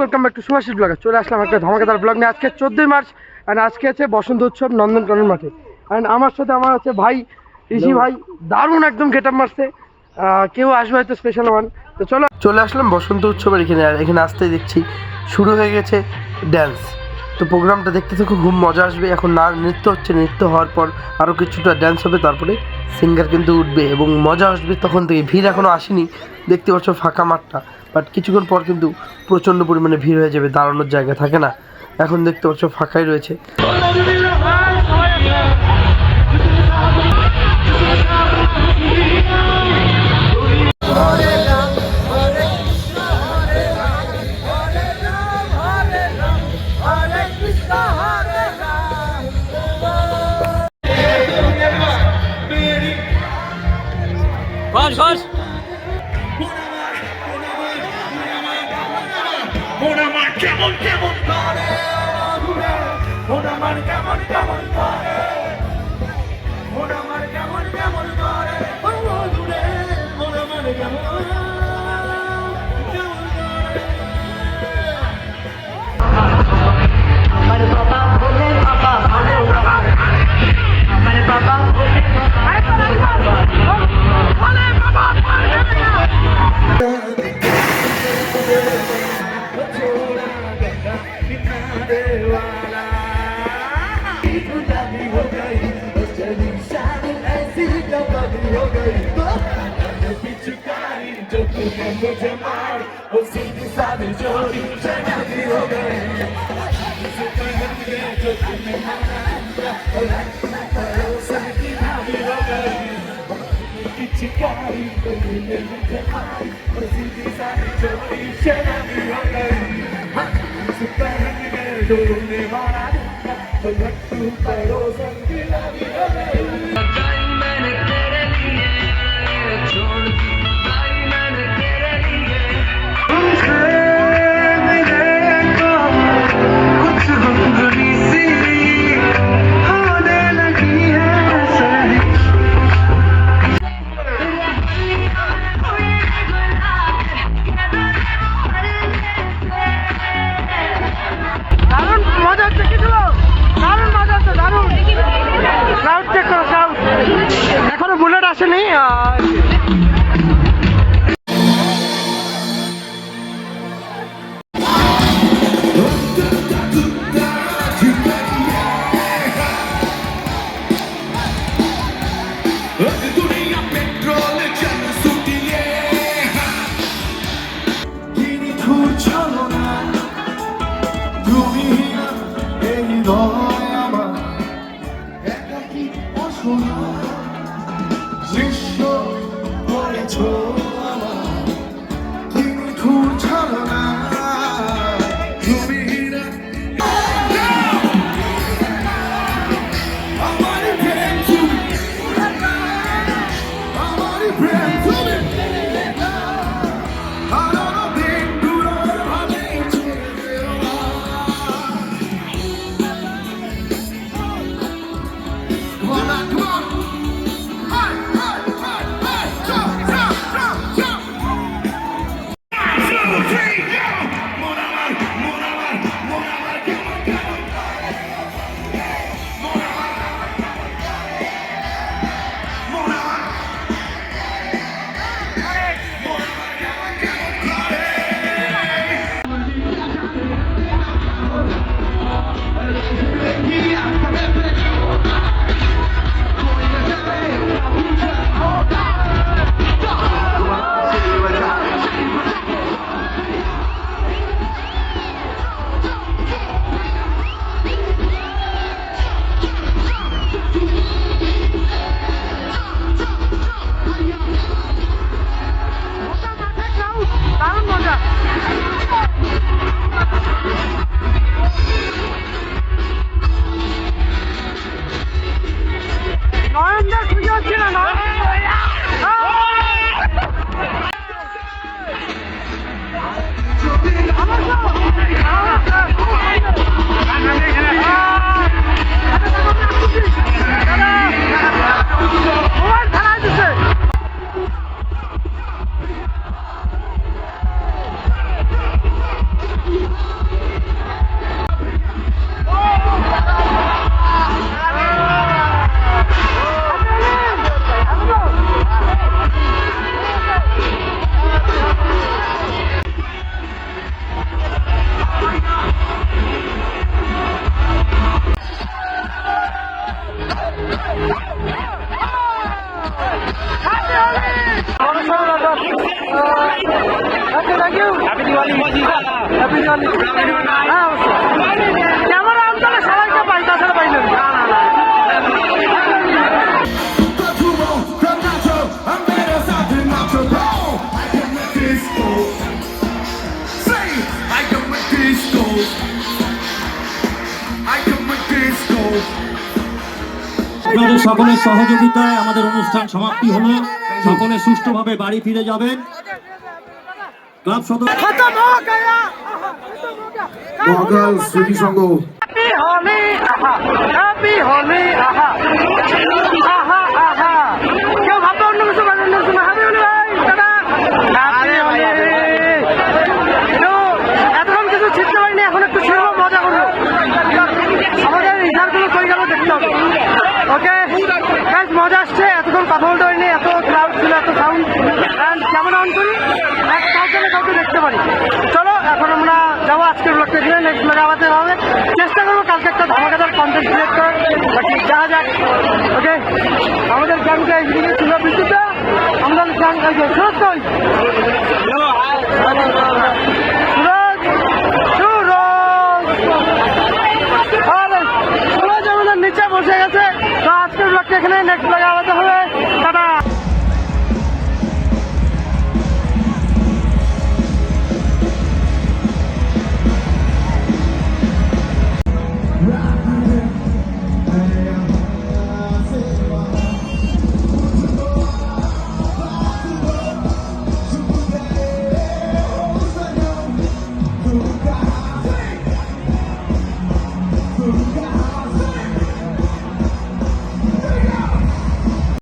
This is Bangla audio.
ওয়েলকাম ব্যাক টু সুভাষিস ব্লগে চলে আসলাম একটা ধমাকেদার ব্লগ নিয়ে। আজকে চোদ্দোই মার্চ অ্যান্ড আজকে আছে বসন্ত উৎসব নন্দনকানন মাঠে। অ্যান্ড আমার সাথে আমার আছে ভাই ঋষি ভাই দারুণ একদম গেট আপ মারছে কেউ আসবে হয়তো স্পেশাল ওয়ান তো চলো। চলে আসলাম বসন্ত উৎসবের এখানে আর এখানে আসতে দেখছি শুরু হয়ে গেছে ড্যান্স তো প্রোগ্রামটা দেখতে তো খুব মজা আসবে। এখন না নৃত্য হচ্ছে, নৃত্য হওয়ার পর আরও কিছুটা ড্যান্স হবে, তারপরে সিঙ্গার কিন্তু উঠবে এবং মজা আসবে তখন থেকে। ভিড় এখনও আসেনি, দেখতে পাচ্ছ ফাঁকা মাঠটা বাট কিছুক্ষণ পর কিন্তু প্রচণ্ড পরিমাণে ভিড় হয়ে যাবে, দাঁড়ানোর জায়গা থাকে না। এখন দেখতে পাচ্ছ ফাঁকাই রয়েছে। বস বস মন আমার কেমন কেমন মন কেমন কেমন I'm going to do. I'm to do it. এখনও বুলেট আসেনি control. আপনাদের সকলের সহযোগিতায় আমাদের অনুষ্ঠান সমাপ্তি হলো। সকলে সুষ্ঠুভাবে বাড়ি ফিরে যাবেন। ক্লাব সদস্য খতম হো গয়া মহাকাল স্মৃতি সংঘ হ্যাপি হোলি আহা। হ্যাপি হোলি আহা আহা আহা কেউ ভাববে অন্য কিছু ভাবে অন্য কিছু হ্যাপি হোলি ভাই টাটা হ্যাপি হোলি তো এতক্ষণ কিছু ছিটতে পারিনি এখন একটু ছিড়বো মজা করব আমাদের রিজাল্টগুলো কই গেল দেখতে হবে ওকে গাইজ মজা আসছে, এতক্ষণ কথা বলতে পারিনি, এত ক্রাউড ছিল, এত সাউন্ড অ্যান্ড অন করি? এক কাউকে কাউকে দেখতে পারি। চলো, এখন আমরা যাব আজকের ব্লগটা দিয়ে নেক্সট ব্লগে আমাদের হবে। চেষ্টা করব কালকে একটা ধামাকাদার কন্টেন্ট ক্রিয়েট করার, বাকি দেখা যাক। ওকে আমাদের গ্যাংটা একদিকে ছিল বিদ্যুৎ আমাদের গ্যাং এই যে সুরজ সুরজ আরে সুরজ আমাদের নিচে বসে আজকের ব্লগটা এখানে নেক্সট লাগাতে হবে।